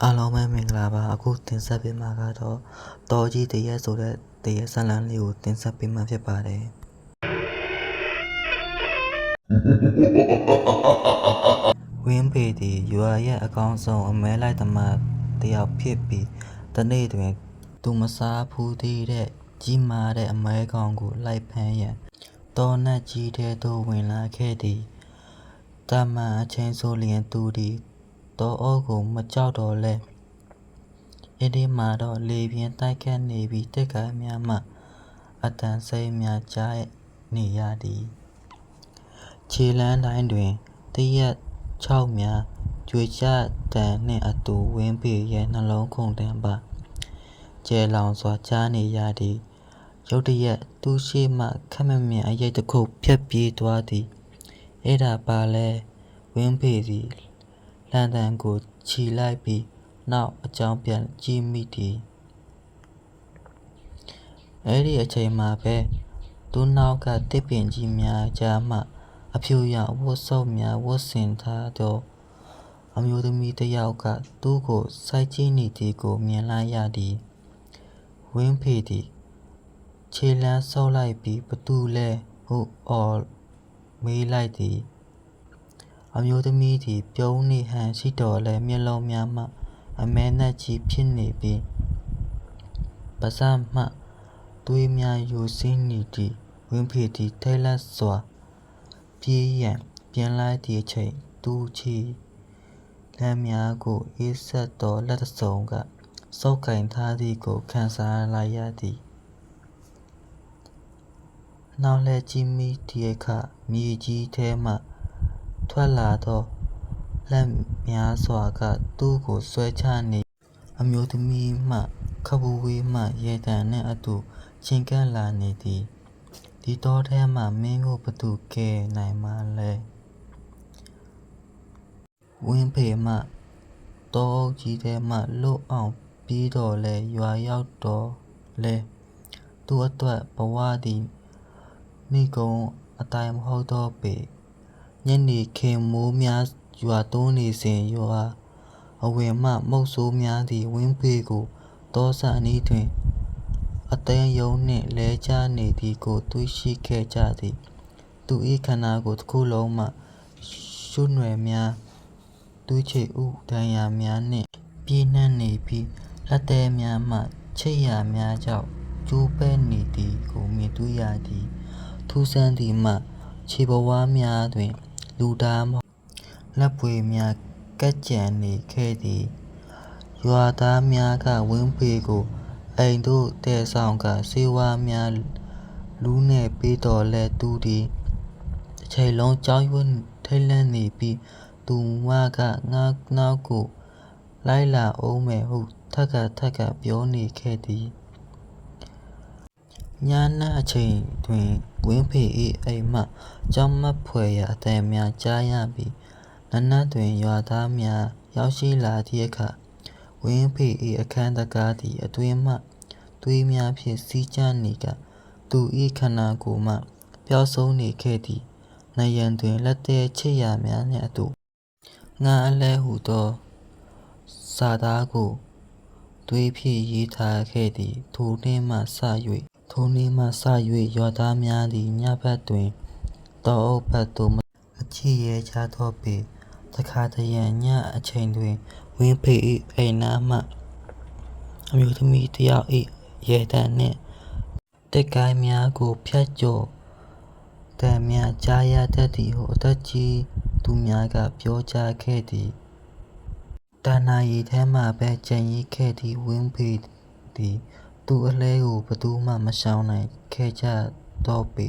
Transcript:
အားလုံးပဲမင်္ဂလာပါအခုတင်ဆက်ပေးမှာကတော့တော်ကြီးတရက်ဆိုတဲ့တရက်ဇာတ်လမ်းလေးကိုတင်ဆက်ပေးမှာဖြစ်ပါတယ်ဝင်းပေသည်ရွာရဲ့အကောင်းဆုံးအမဲလိုက်သမားတယောက်ဖြစ်ပြီးတနေ့တွင် သူမစားဖူးသေးတဲ့ကြီးမားတဲ့အမဲကောင်ကိုလိုက်ဖမ်းရန်တော်နတ်ကြီးတဲ့သို့ဝင်လာခဲ့သည်တမန်အချင်းဆိုလျင်သူသည် တော်အောကို မကြောက်တော့လဲအဒီမှာတော့ လေပြင်းတိုက်ခတ်နေပြီးတက်ကားများမှအတန်စိမ်းများ ကြားနေရသည် ခြေလန်းတိုင်းတွင်တရက်6များ ကြွေချတန်နှင့်အတူ ဝင်းပေရဲ့ နှလုံးခုန်တန်းပါ ကျဲလောင်စွာ ကြားနေရသည် ရုတ်တရက် သူ့ရှိမှခက်မမြင်အရိတ်တစ်ခု ဖြတ်ပြေးသွားသည် အဲ့ဒါပါလဲ ဝင်းပေသည် လန်တန်ကိုခြီလိုက်ပြီးနောက်အကြောင်းပြန်ကြည့်မိသည်အဲ့ဒီအချိန်မှာပဲသူနောက်ကတစ်ပင်ကြီးများကြားမှ အဖြူရောင်ဝတ်စုံများဝတ်ဆင်ထားသောအမျိုးသမီးတစ်ယောက်ကသူ့ကိုစိုက်ကြည့်နေသည်ကိုမြင်လိုက်ရသည်ဝင်းဖေသည်ခြေလမ်းဆုပ်လိုက်ပြီးဘသူလဲဟုအော်မေးလိုက်သည် အမျိုးသမီးသည် ပြုံးနေဟန်ရှိတော်လဲမျက်လုံးများမှ အမဲနက်ကြီးဖြစ်နေပြီး ပါးစပ်မှ သွေးများယိုစိမ့်နေသည့်ဝင်းဖေသည် ထိတ်လန့်စွာ ပြေးရန်ပြန်လိုက်သည့်အချိန် သူ့ချီလမ်းများကို အေးဆက်သောလက်တစ်စုံကစောက်ကင်ထားသည်ကို ခံစားလိုက်ရသည်နောက်လဲကြည့်မိသည့်အခါ မြေကြီးထဲမှ ထွက်လာသောလက်များစွာက သူ့ကိုဆွဲချနေ အမျိုးသမီးမှ ခပူဝေးမှ ရေတံနှင့်အတူ ချင်းကပ်လာနေသည် ဒီတော့ထဲမှမင်းကိုဘသူကဲနိုင်မှလဲဝင်းဖေမှ တောအုပ်ကြီးထဲမှလွတ်အောင်ပြီးတော့လဲရွာရောက်တော့လဲသူ့အတွက်ဘဝသည်မိကုံအတိုင်းမဟုတ်တော့ပေ ညနေခင်းမိုးများရွာသွန်းနေစဉ် ရွာအဝင်မှ မုတ်ဆိုးများသည် ဝင်းဖေကို တောဆန်အနီးတွင် အသိမ်းယုံနှင့် လဲကျနေသည်ကို တွေ့ရှိခဲ့ကြသည် သူ၏ခန္ဓာကိုယ်တစ်ခုလုံးမှရှုနွယ်များ သွေးချေဥဒဏ်ရာများနှင့် ပြည့်နှံ့နေပြီး လက်သေးများမှ ချိတ်ရာများကြောင့် ကျိုးပဲ့နေသည်ကို မြင်တွေ့ရသည် ထူးဆန်းသည်မှခြေဘဝများတွင် လူသားမလက်ပွေများကက်ကြံနေခဲ့သည်ရွာသားများကဝင်းဖေကိုအိမ်သို့တည်ဆောင်ကစေဝါများလူးနေပေးတော်လဲသူသည်တစ်ချိန်လုံးကြောက်ရွံ့ထိတ်လန့်နေပြီးသူမကငါနောက်ကိုလိုက်လာအောင်မယ်ဟုထက်ကထက်ကပြောနေခဲ့သည် ညနာအချိန်တွင်ဝင်းဖေ၏အိမ်မှ ကြောင်မက်ဖွယ်ရာအသံများကြားရပြီး နနက်တွင် ရွာသားများ ရောက်ရှိလာသည့်အခါ ဝင်းဖေ၏အခန်းတကားသည် အတွင်မှ သွေးများဖြင့် စီးကျနေကသူ၏ခန္ဓာကိုယ်မှ ပျောက်ဆုံးနေခဲ့သည်နယံတွင် လက်သေးချစ်ရာများနှင့်အတူငါအလဲဟုသော စာသားကို သွေးဖြင့်ရေးထားခဲ့သည်ထိုနေ့မှစ၍ ထိုနေ့မှစ၍ရွာသားများသည် ညဘက်တွင် တောအုပ်ဘက်သို့မချီရဲကြတော့ပေ တခါတရံ ညအချိန်တွင် ဝင်းဖေ၏အိမ်နာမှ အမျိုးသမီးတစ်ယောက်၏ရဲတံနှင့်တက်ကိုင်းများကို ဖြတ်ကျော်တံများ ကြားရတတ်သည်ဟု အသက်ကြီးသူများက ပြောကြားခဲ့သည်တဏ္ဍာရီထဲမှပဲကြံရည်ခဲ့သည့် ဝင်းဖေသည် သူ့အလဲကိုဘသူမှ မရှောင်နိုင်ခဲ့ကြတော့ပေ